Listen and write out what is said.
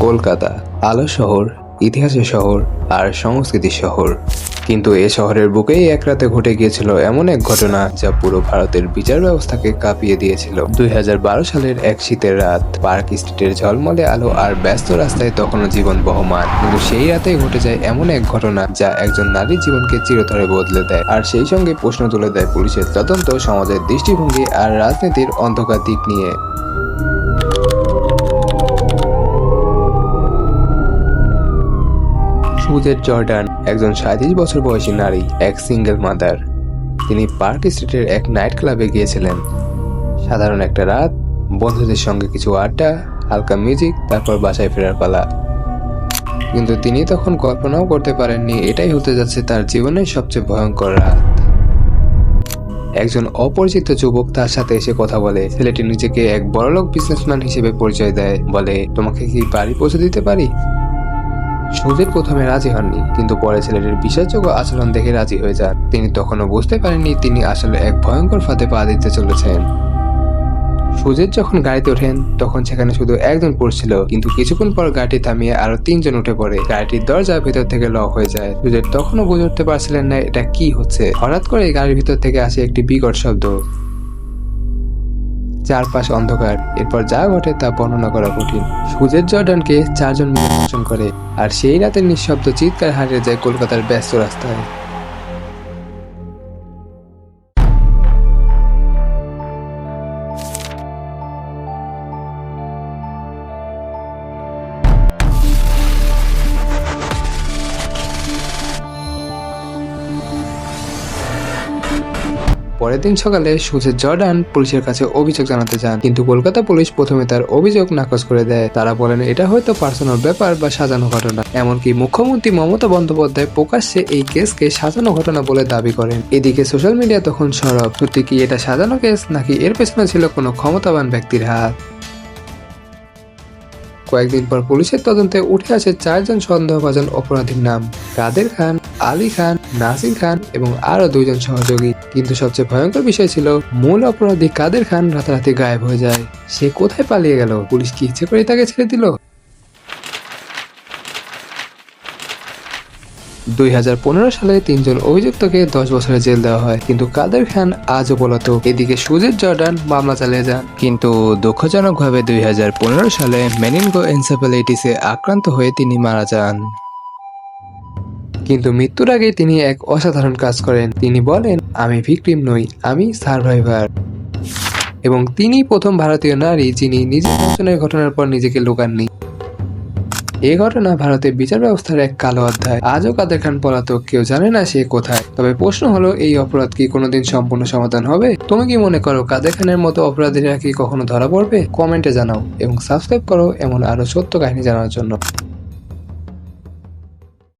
কলকাতা আলো শহর, ইতিহাসের শহর আর সংস্কৃতির শহর। কিন্তু এ শহরের বুকেই এক রাতে ঘটে গিয়েছিল এমন এক ঘটনা যা পুরো ভারতের বিচার ব্যবস্থাকে কাঁপিয়ে দিয়েছিল। দু হাজার বারো সালের এক শীতের রাত, পার্ক স্ট্রিটের ঝলমলে আলো আর ব্যস্ত রাস্তায় তখনও জীবন বহমান। কিন্তু সেই রাতেই ঘটে যায় এমন এক ঘটনা যা একজন নারীর জীবনকে চিরতরে বদলে দেয়। আর সেই সঙ্গে প্রশ্ন তুলে দেয় পুলিশের তদন্ত, সমাজের দৃষ্টিভঙ্গি আর রাজনীতির অন্ধকার দিক নিয়ে। সুজের জর্ডান, একজন সাঁত্রিশ বছর বয়সী নারী, এক সিঙ্গেল মাদার। তিনি পার্ক স্ট্রিটের এক নাইট ক্লাবে গিয়েছিলেন। সাধারণ একটা রাত, বন্ধুদের সঙ্গে কিছু আড্ডা, হালকা মিউজিক, তারপর বাসায় ফেরার পালা। কিন্তু তিনি তখন কল্পনাও করতে পারেননি, এটাই হতে যাচ্ছে তার জীবনের সবচেয়ে ভয়ঙ্কর রাত। একজন অপরিচিত যুবক তার সাথে এসে কথা বলে, ছেলেটি নিজেকে এক বড়লোক বিজনেসম্যান হিসেবে পরিচয় দেয়। বলে, তোমাকে কি বাড়ি পৌঁছে দিতে পারি? সুজিত প্রথমে রাজি হননি, কিন্তু পরে ছেলেটির বিশ্বাসযোগ্য আচরণ দেখে রাজি হয়ে যান। তিনি তখনও বুঝতে পারেননি তিনি আসলে এক ভয়ঙ্কর ফাঁদে পা দিতে চলেছেন। সুজিত যখন গাড়িতে ওঠেন, তখন সেখানে শুধু একজন পুরুষ ছিল, কিন্তু কিছুক্ষণ পর গাড়িটি থামিয়ে আরও তিনজন উঠে পড়ে। গাড়িটির দরজা ভেতর থেকে লক হয়ে যায়। সুজিত তখনও বুঝে উঠতে পারছিলেন না এটা কি হচ্ছে। হঠাৎ করে গাড়ির ভিতর থেকে আসে একটি বিকট শব্দ। চারপাশ অন্ধকার। এরপর যা ঘটে তা বর্ণনা করা কঠিন। সুজের জর্ডানকে চারজন মিলে করে, আর সেই রাতের নিঃশব্দ চিৎকার হারিয়ে যায় কলকাতার ব্যস্ত রাস্তায়। পরের দিন সকালে সুজের জর্ডান পুলিশের কাছে অভিযোগ জানাতে যান। কিন্তু কলকাতা পুলিশ প্রথমে তার অভিযোগ নাকচ করে দেয়। তারা বলেন, এটা হয়তো পার্সোনাল ব্যাপার বা সাজানো ঘটনা। এমনকি মুখ্যমন্ত্রী মমতা বন্দ্যোপাধ্যায় প্রকাশ্যে এই কেসকে সাজানো ঘটনা বলে দাবি করেন। এদিকে সোশ্যাল মিডিয়া তখন সরব। সত্যি কি এটা সাজানো কেস, নাকি এর পেছনে ছিল কোনো ক্ষমতাবান ব্যক্তির হাত? কয়েকদিন পর পুলিশের তদন্তে উঠে আসে চারজন সন্দেহভাজন অপরাধীর নাম। কাদের খান আলী খান, নাসির খান এবং আরও দুইজন সহযোগী। কিন্তু সবচেয়ে ভয়ঙ্কর বিষয় ছিল, মূল অপরাধী কাদের খান রাতারাতি গায়েব হয়ে যায়। সে কোথায় পালিয়ে গেল? পুলিশ কি ইচ্ছে করে তাকে ছেড়ে দিল? দুই হাজার পনেরো সালে তিনজন অভিযুক্তকে দশ বছরের জেল দেওয়া হয়। কিন্তু কাদের খান আজও পলাতক এদিকে সুজিত জর্ডান মামলা চালিয়ে যান। কিন্তু দুঃখজনকভাবে দুই হাজার পনেরো সালে মেনিনগো এনসেফালাইটিসে আক্রান্ত হয়ে তিনি মারা যান। কিন্তু মৃত্যুর আগে তিনি এক অসাধারণ কাজ করেন। তিনি বলেন, আমি ভিকটিম নই, আমি সার্ভাইভার। এবং তিনি প্রথম ভারতীয় নারী যিনি নিজের ধর্ষণের ঘটনার পর নিজেকে লুকাননি। এ ঘটনা ভারতের বিচার ব্যবস্থার এক কালো অধ্যায়। আজও কাদের খান পলাতক, কেউ জানে না সে কোথায়। তবে প্রশ্ন হলো, এই অপরাধ কি কোনোদিন সম্পূর্ণ সমাধান হবে? তুমি কি মনে করো, কাদের খানের মতো অপরাধীরা কি কখনো ধরা পড়বে? কমেন্টে জানাও এবং সাবস্ক্রাইব করো এমন আরও সত্য কাহিনী জানার জন্য।